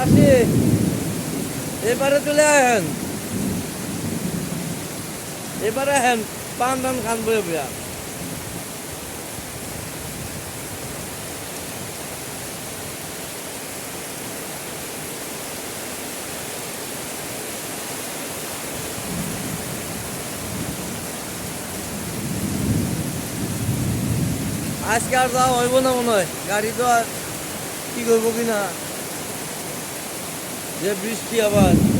মাসি এবারে চলে আহেন। এবারে আহেন, পান টান খান বইয়া আজকে আর যাওয়া হইব না মনে হয়। গাড়ি তো আর কি করব কি না। যে বৃষ্টি আবার।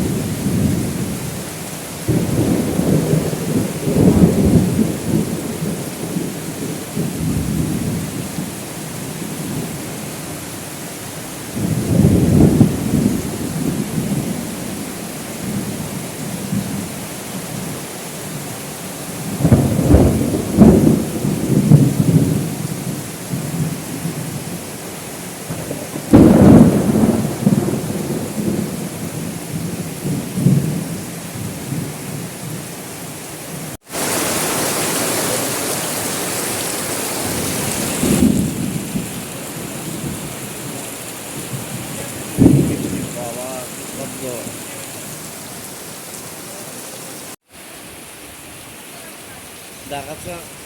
Yun. Dakat sa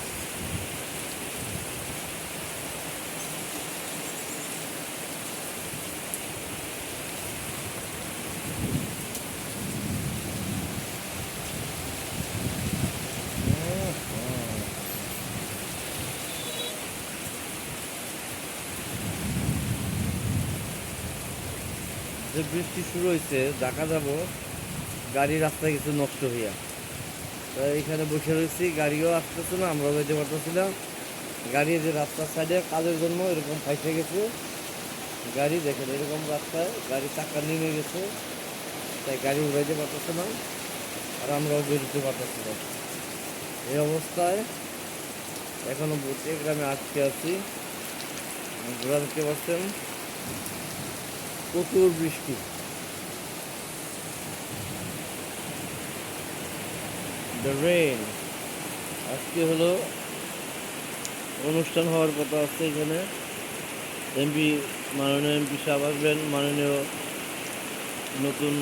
যে বৃষ্টি শুরু হয়েছে দেখা যাব, গাড়ি রাস্তায় কিছু নষ্ট হইয়া। তো এইখানে বসে রয়েছি, গাড়িও আসতেছে না, আমরাও যেতে পারতেছিলাম গাড়ি যে রাস্তার সাইডে কাজের জন্য এরকম ফাইসে গেছে। গাড়ি দেখেন, এরকম রাস্তায় গাড়ি চাকা নেমে গেছে। তাই গাড়ি উড়াইতে পারতেছে না, আর আমরাও বেরোতে পারতেছি না। এই অবস্থায় এখনও বসে গ্রামে আটকে আছি। ঘোরা দেখতে পাচ্ছেন প্রচুর বৃষ্টি। দ্য রেন আজকে হলো অনুষ্ঠান হওয়ার কথা আছে এখানে। এমপি মাননীয় এমপি সাহেব আসবেন। মাননীয় নতুন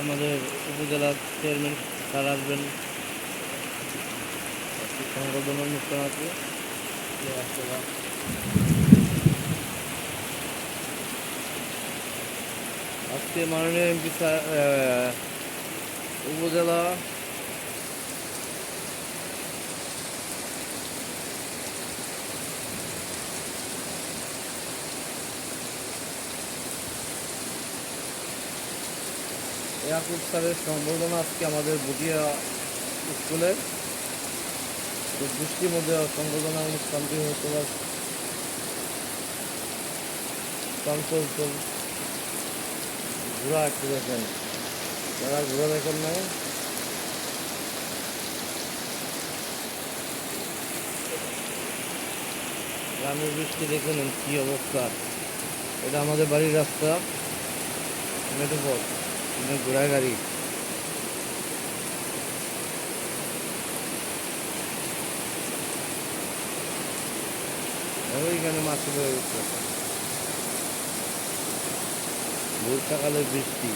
আমাদের উপজেলার চেয়ারম্যান স্যার আসবেন। সংবর্ধনা অনুষ্ঠান আছে। আসতে আজকে মাননীয় এমপি উপজেলা ইয়াকুব স্যারের সম্বর্ধনা আজকে আমাদের বুটিয়া স্কুলে। বৃষ্টির মধ্যে সম্বর্ধনা অনুষ্ঠানটি চঞ্চল ঘোরা একটু দেখেন। যারা ঘোরা দেখেন নাই, গ্রামের বৃষ্টি দেখে নেন কি অবস্থা। এটা আমাদের বাড়ির রাস্তা মেট্রোপথ মানে ঘোড়া গাড়ি। ওইখানে মাছ হয়ে সকালে বৃষ্টি।